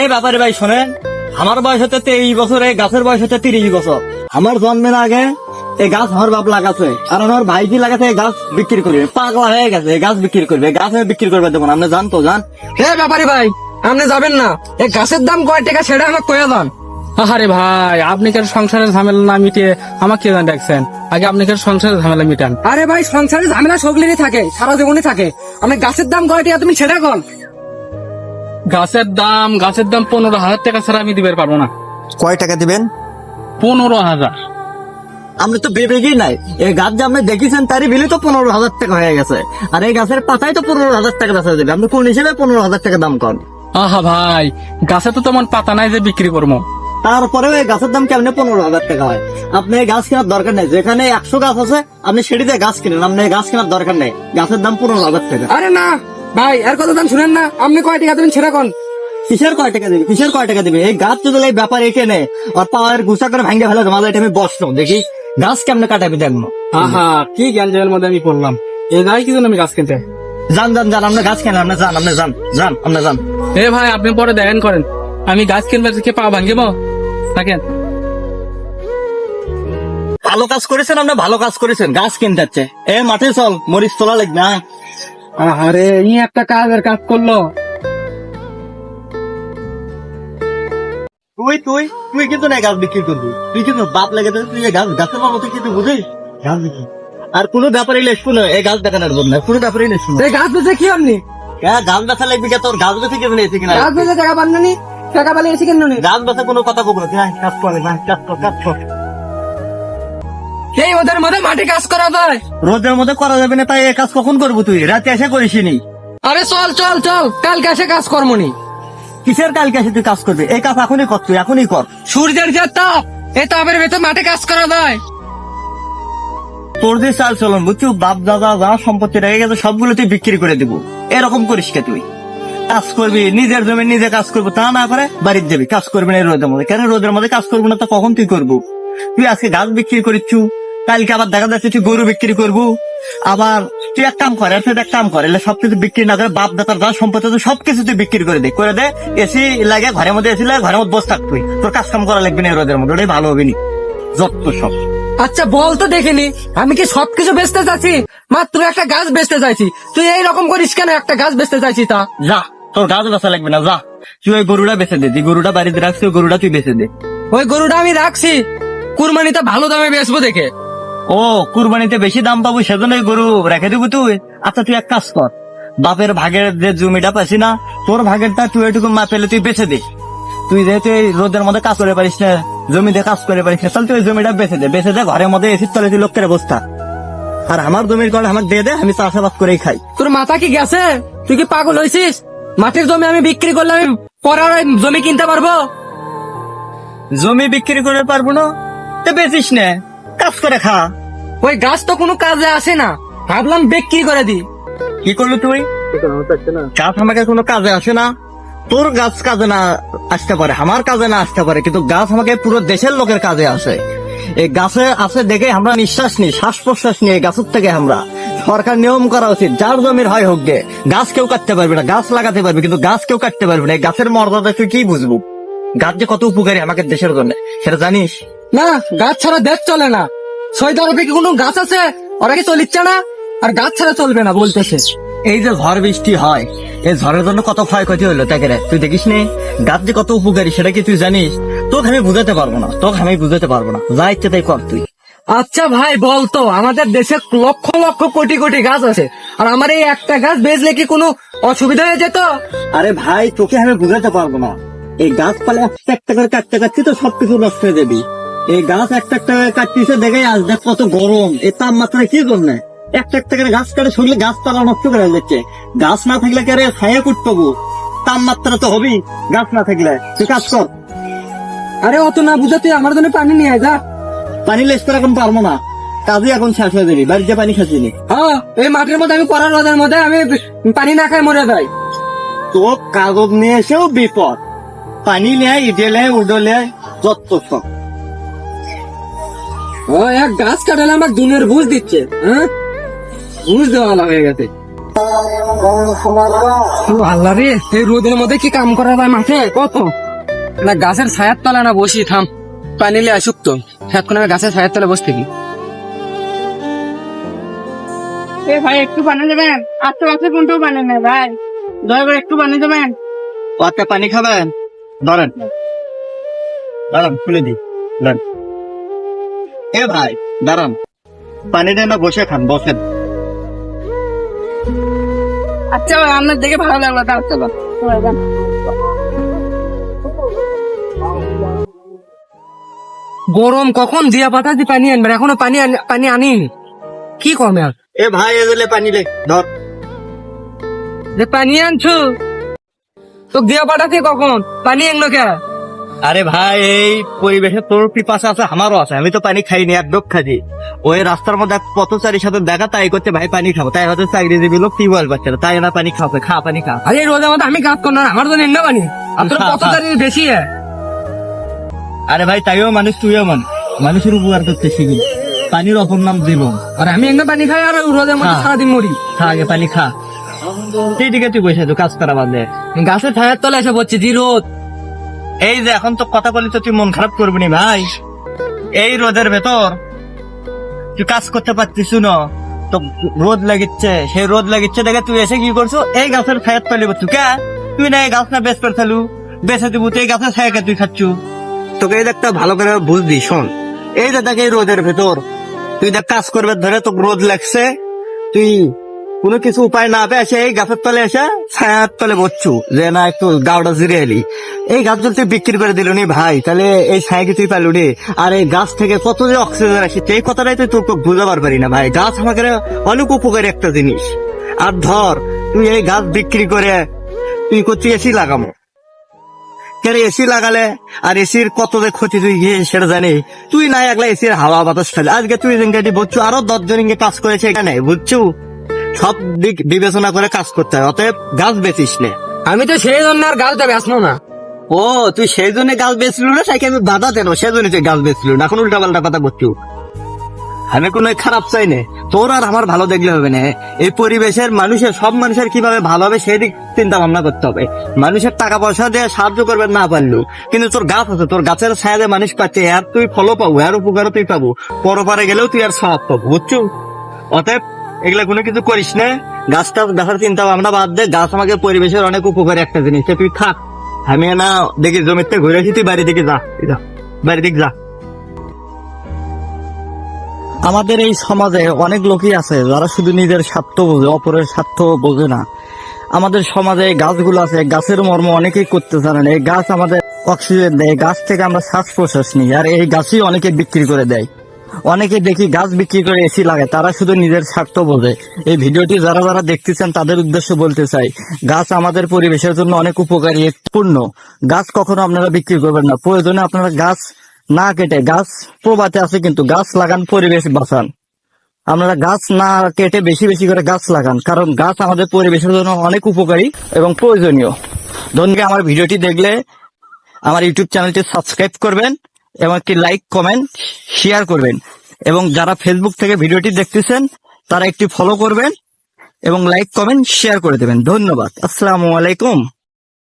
এই ব্যাপারে ভাই শোনেন আমার বয়স হতে তেইশ বছর এই গাছের বয়স হতে তিরিশ বছর। আমার জন্মের আগে এই গাছ আমার বাপ লাগাছে আর আমার ভাইজি লাগাছে এই গাছ বিক্রি করবে। পাগলা হয়ে গেছে এই গাছ বিক্রি করবে গাছ আমি বিক্রি করবে দেবো না আপনি জান তো জান হে ব্যাপারী ভাই আপনি যাবেন না। এই গাছের দাম কয় টাকা সেটা আমাকে কয়ে দেন। আরে ভাই আপনি কেন সংসারের ঝামেলা না মিটিয়ে আমাকে কেন ডাকছেন আগে আপনি কেন সংসারের ঝামেলা মিটান? আরে ভাই সংসারে ঝামেলা সগলিরই থাকে সারা জীবনই থাকে। আমি গাছের দাম কয় টাকা তুমি সেটা কন। গাছের দাম গাছের দাম পনেরো হাজার টাকা ছাড়া আমি দিতে পারব না। কয় টাকা দিবেন? পনেরো হাজার। আপনি তো বেবেগই নাই। এই গাছ যে আপনি দেখেছেন তারই বিলি তো পনেরো হাজার টাকা হয়ে গেছে। আর এই গাছের পাতাই তো পনেরো হাজার টাকা বেচা দেবে আপনি কোন হিসেবে পনেরো হাজার টাকা দাম কর আহা ভাই গাছে তো তেমন পাতা নাই যে বিক্রি করব। তারপরেও এই গাছের দাম কেমনে পনেরো হাজার টাকা হয়? আপনি এই গাছ কেনার দরকার নেই। যেখানে একশো গাছ আছে আপনি সেটিতে গাছ কিনেন। আপনি এই গাছ কেনার দরকার নেই। গাছের দাম পনেরো হাজার টাকা। আরে না! ভাই এর কথা দাম শুনেন না। আপনি কয় টাকা দেবেন সেটা কন। কিসের কয় টাকা দিবি? কিসের কয় টাকা দিবি? এই গাছ যদি এই ব্যাপার এঁকে নেয় আর পাওয়ার গুছা করে ভাঙ্গে ফেলে তোমাদের এটা আমি বসলাম দেখি গাছ কেমনে কাটাবি দেখব আহা কি জ্ঞান মধ্যে আমি পড়লাম। এ যাই কি জন্য আমি গাছ কিনতে? যান যান যান আপনি গাছ কেনেন আপনি যান আপনি যান যান আপনি যান। এ ভাই আপনি পরে দেখেন করেন। আমি গাছ কিনবে কি পা ভাঙ্গিব? থাকেন ভালো কাজ করেছেন আপনি ভালো কাজ করেছেন। গাছ কিনতে যাচ্ছে। এ মাঠে চল মরিচ তোলা লাগবে হ্যাঁ? আরে ই একটা কাজের কাজ করল। তুই তুই তুই কিন্তু না গাছ বিক্রি করবি। তুই কিন্তু বাপ লেগে তুই গাছ গাছের বাবদ কিন্তু বুঝিস? গাছ বিক্রি। আর কোনো ব্যাপারে লেস শুনে এই গাছ দেখানোর জন্য কোনো ব্যাপারে লেস শুনে। এই গাছ বেচে কি আপনি গাছ বেচা লাগবে কে? তোর গাছ বেচে কেমন এসে কিনা? গাছ বেচে টাকা পান টাকা পালিয়ে এসে কেন নি? গাছ বেচা কোনো কথা কব না কাজ কর না কাজ কর কাজ কর। এই ওদের মধ্যে মাঠে কাজ করা যায়। রোদের মধ্যে করা যাবে না তাই এই কাজ কখন করব তুই? রাতে এসে করিসনি। আরে চল চল চল কালকে এসে কাজ কর্ম নি কিসের কালকে এসে তুই কাজ করবি? এই কাজ এখনই কর তুই এখনই কর। সূর্যের যে তাপ এই তাপের ভেতর মাঠে কাজ করা যায়। তোর যে চাল চলন বুঝছ? বাপ দাদা যা সম্পত্তি রেখে গেছে সবগুলো তুই বিক্রি করে দিব। এরকম করিস কে তুই? কাজ করবি নিজের জমি নিজে কাজ করব তা না করে বাড়ির যাবি। কাজ করবি না এই রোদের মধ্যে। কেন রোদের মধ্যে কাজ করব না তো কখন তুই করব? তুই আজকে গাছ বিক্রি করিচ্ছু? কালকে আবার দেখা যাচ্ছে তুই গরু বিক্রি করব। আবার তুই এক কাম কর সাথে এক কাম কর সবকিছু বিক্রি না করে বাপ দাদার যা সম্পত্তি আছে সবকিছু তুই বিক্রি করে দে। করে দে এসি লাগে ঘরের মধ্যে এসি লাগে ঘরের মধ্যে বসে থাক তুই। তোর কাজ কাম করা লাগবে না রোদের মধ্যে ওটাই ভালো হবে নি। যত সব। আচ্ছা বল তো দেখিনি আমি কি সবকিছু বেচতে চাচ্ছি মাত্র একটা গাছ বেচতে চাইছি। তুই এই রকম করিস কেন একটা গাছ বেচতে চাইছি তা? যা তোর গাছ বেচা লাগবে না যা। তুই ওই গরুটা বেচে দে যে গরুটা বাড়িতে রাখছি ওই গরুটা তুই বেচে দে। ওই গরুটা আমি রাখছি। কুরবানিতে ভালো দামে বেচবো দেখে। ও কুরবানিতে বেশি দাম পাবো সেজন্য ওই গরু রেখে দিব তুই। আচ্ছা তুই এক কাজ কর। বাপের ভাগের যে জমিটা পাইছি না তোর ভাগেরটা তুই এটুকু মা পেলে তুই বেচে দে। তুই যেহেতু এই রোদের মধ্যে কাজ করে পারিস না জমিতে কাজ করে পারিস না তাহলে তুই জমিটা বেচে দে। বেচে দে ঘরের মধ্যে এসির তলে তুই লোকের অবস্থা। আর আমার জমির কল আমার দিয়ে দে আমি চাষাবাদ করেই খাই। তোর মাথা কি গেছে? তুই কি পাগল হয়েছিস মাটির জমি আমি বিক্রি করলে আমি পরে জমি কিনতে পারব? জমি বিক্রি করে পারব না? তো বেচিস না। কাজ করে খা। ওই গাছ তো কোনো কাজে আসে না। ভাবলাম বিক্রি করে দি কি করলি তুই? গাছ আমাকে কোনো কাজে আসে না। তোর গাছ কাজে না আসতে পারে আমার কাজে না আসতে পারে কিন্তু গাছ আমাকে পুরো দেশের লোকের কাজে আসে। এই গাছে আছে দেখে আমরা নিঃশ্বাস নিই শ্বাস প্রশ্বাস এই গাছের থেকে আমরা। সরকার নিয়ম করা উচিত যার জমির হয় হোক গে গাছ কেউ কাটতে পারবে না গাছ লাগাতে পারবে কিন্তু গাছ কেউ কাটতে পারবে না। এই গাছের মর্যাদা তুই কি বুঝব? গাছ যে কত উপকারী আমাকে দেশের জন্য সেটা জানিস? না গাছ ছাড়া দেশ চলে না। সৌদি আরবে কি কোনো গাছ আছে? ওরা কি চলিচ্ছে না? আর গাছ ছাড়া চলবে না বলতেছে। এই যে ঝড় বৃষ্টি হয় এই ঝড়ের জন্য কত ক্ষয়ক্ষতি হলো তাকে তুই দেখিস নে গাছ যে কত উপকারী সেটা কি তুই জানিস? তোকে আমি বুঝাতে পারব না তোকে আমি বুঝাতে পারব না। যা ইচ্ছে তাই কর তুই। আচ্ছা ভাই বলতো আমাদের দেশে লক্ষ লক্ষ কোটি কোটি গাছ আছে। আর আমার এই একটা গাছ বেচলে কি কোনো অসুবিধা হয়ে যেত? আরে ভাই তোকে আমি বুঝাতে পারব না। এই গাছপালা একটা একটা করে কাটতে কাটতে তো সবকিছু নষ্ট হয়ে যাবি। এই গাছ একটা একটা করে কাটতেছে দেখে আজ দেখ কত গরম। এই তাপমাত্রা কি জন্য? একটা একটা করে গাছ কাটে শরীরে গাছপালা নষ্ট করে যাচ্ছে। গাছ না থাকলে কি আরে ছায়া কুট পাবো তাপমাত্রা তো হবেই গাছ না থাকলে। তুই কাজ কর। আরে অত না বুঝে তুই আমার জন্য পানি নিয়ে যা। পানি লেস করে এখন পারব না। কাজে এখন শেষ হয়ে যাবি বাড়িতে পানি খাচ্ছি নি হ্যাঁ এই মাঠের মধ্যে আমি পড়ার রোদের মধ্যে আমি পানি না খাই মরে যাই। তো কাগজ নিয়ে এসেও বিপদ। পানি নেয় ইডেলে উডলে যত সব। ও এক গাছ কাটালে আমার দুনের বুঝ দিচ্ছে হ্যাঁ? বুঝ দেওয়া হয়ে গেছে। আল্লাহ রে এই রোদের মধ্যে কি কাম করা যায় মাঠে? কত? না গাছের ছায়ার তলা না বসি থাম। পানি নিয়ে আসুক তো। এখন আমি গাছের ছায়ার তলা বসে থাকি এ ভাই একটু বানিয়ে দেবেন? আশেপাশে কোনটাও বানিয়ে নেই ভাই। দয়া করে একটু বানিয়ে দেবেন? ওতে পানি খাবেন? ধরেন। দাঁড়ান খুলে দি দেন এ ভাই দাঁড়ান। পানি দেন না বসে খান বসেন। আচ্ছা আপনার দেখে ভালো লাগল তার চলো চলো, গরম কখন? দিয়া পাতা দিয়ে পানি আনবে এখনও পানি আনি- পানি আনিনি। কি কমে আর? এ ভাই এদিলে পানি লে ধর। যে পানি আনছো? তো দিয়া পাঠাতে কখন? পানি আনলো কে? আরে ভাই এই পরিবেশে তোর পিপাসা আছে আমারও আছে। আমি তো পানি খাইনি এক ডোক খাজি ওই রাস্তার মধ্যে পথচারীর সাথে দেখা তাই করতে ভাই পানি খাব। তাই হয়তো চাকরিজীবী লোক টিউবওয়েল পাচ্ছে না তাই না পানি খাবে খা পানি খা। আরে রোদের মধ্যে আমি কাজ করলাম আমার তো নিন্না পানি। তারিখ বেশি আরে ভাই তাইও মানুষ তুইও মানুষ। মানুষের উপকার করতে শিখি পানির অপর নাম জীবন। আর আমি এমনি পানি খাই আর রোদের মধ্যে। সারাদিন মরি। খা আগে পানি খা। সেই দিকে তুই বসে তো কাজ করা বাদে। গাছের ছায়ার তলা এসে পড়ছে জি রোদ। এই যে, এখন তো কথা বলি তো তুই মন খারাপ করবি নি ভাই। এই রোদের ভেতর তুই কাজ করতে পারছিস না। তো রোদ লাগিচ্ছে, সেই রোদ লাগিচ্ছে দেখে তুই এসে কি করছ? এই গাছের ছায়াত তলি তুই, কে? তুই না এই গাছ না বেশ করে ফেলু বেছে দিব তুই এই গাছের ছায়াকে তুই খাচ্ছু। তোকে এই একটা ভালো করে বুঝবি, শোন। এই যে দেখ এই রোদের ভেতর, তুই দেখ কাজ করবে ধরে তোকে রোদ লাগছে, তুই কোনো কিছু উপায় না পেয়ে এসে এই গাছের তলে এসে ছায়ার তলে বসছু, যে না একটু গাওটা জিরে এলি। এই গাছ যদি বিক্রি করে দিল ভাই, তাহলে এই ছায়া তুই পালু নি আর এই গাছ থেকে কত যে অক্সিজেন আসে এই কথাটাই তুই তোকে বুঝাবার পারি না ভাই। গাছ আমাকে অনেক উপকারী একটা জিনিস। আর ধর, তুই এই গাছ বিক্রি করে তুই করছিস এসি লাগামো। কেন এসি লাগালে আর এসির কত যে ক্ষতি তুই গিয়ে সেটা জানি। তুই না একলা এসির হাওয়া বাতাস খালি। আজকে তুই বুঝছ আরও দশজন কাজ করেছে এখানে, বুঝছ? সব দিক বিবেচনা করে কাজ করতে হয় অতএব গাছ বেচিস নে। আমি তো সেই জন্য আর গাছটা বেসলো না। ও তুই সেই জন্য গাছ বেচলু না তাইকে আমি বাধা দেন সেই জন্য তুই গাছ বেচলু না এখন উল্টা পাল্টা কথা বলছু। আমি কোনো খারাপ চাই না তোর আর আমার ভালো দেখলে হবে না। এই পরিবেশের মানুষের সব মানুষের কীভাবে ভালো হবে সেই দিক চিন্তা ভাবনা করতে হবে। মানুষের টাকা পয়সা দিয়ে সাহায্য করবে না পারলু কিন্তু তোর গাছ আছে তোর গাছের ছায়া দিয়ে মানুষ পাচ্ছে আর তুই ফলও পাবো আর উপকারও তুই পাবো পরপারে গেলেও তুই আর সব পাবো বুঝছ? অতএব এগুলা কোনো কিছু করিস না। গাছটা দেখার চিন্তা ভাবনা বাদ দে। গাছ আমাকে পরিবেশের অনেক উপকারী একটা জিনিস। তুই থাক। আমি না দেখি জমিতে ঘুরে আসি, তুই বাড়ি দিকে যা। যা। বাড়ি দিকে যা। আমাদের এই সমাজে অনেক লোকই আছে, যারা শুধু নিজের স্বার্থ বোঝে, অপরের স্বার্থ বোঝে না। আমাদের সমাজে গাছগুলো আছে, গাছের মর্ম অনেকেই করতে জানে এই গাছ আমাদের অক্সিজেন দেয়, গাছ থেকে আমরা শ্বাস প্রশ্বাস নিই, আর এই গাছই অনেকে বিক্রি করে দেয়। অনেকে দেখি গাছ বিক্রি করে এসি লাগে তারা শুধু নিজের স্বার্থ বোঝে। এই ভিডিওটি যারা যারা দেখতেছেন, তাদের উদ্দেশ্য বলতে চাই, গাছ আমাদের পরিবেশের জন্য অনেক উপকারী পূর্ণ। গাছ কখনো আপনারা বিক্রি করবেন না। প্রয়োজনে আপনারা গাছ না কেটে, গাছ প্রবাতে আছে কিন্তু গাছ লাগান, পরিবেশ বাঁচান। আপনারা গাছ না কেটে বেশি বেশি করে গাছ লাগান, কারণ গাছ আমাদের পরিবেশের জন্য অনেক উপকারী এবং প্রয়োজনীয়। ধন্যবাদ। আমার ভিডিওটি দেখলে আমার ইউটিউব চ্যানেলটি সাবস্ক্রাইব করবেন। এবং একটি লাইক কমেন্ট শেয়ার করবেন। এবং যারা ফেসবুক থেকে ভিডিওটি দেখতেছেন, তারা একটি ফলো করবেন এবং লাইক কমেন্ট শেয়ার করে দেবেন। ধন্যবাদ। আসসালামু আলাইকুম।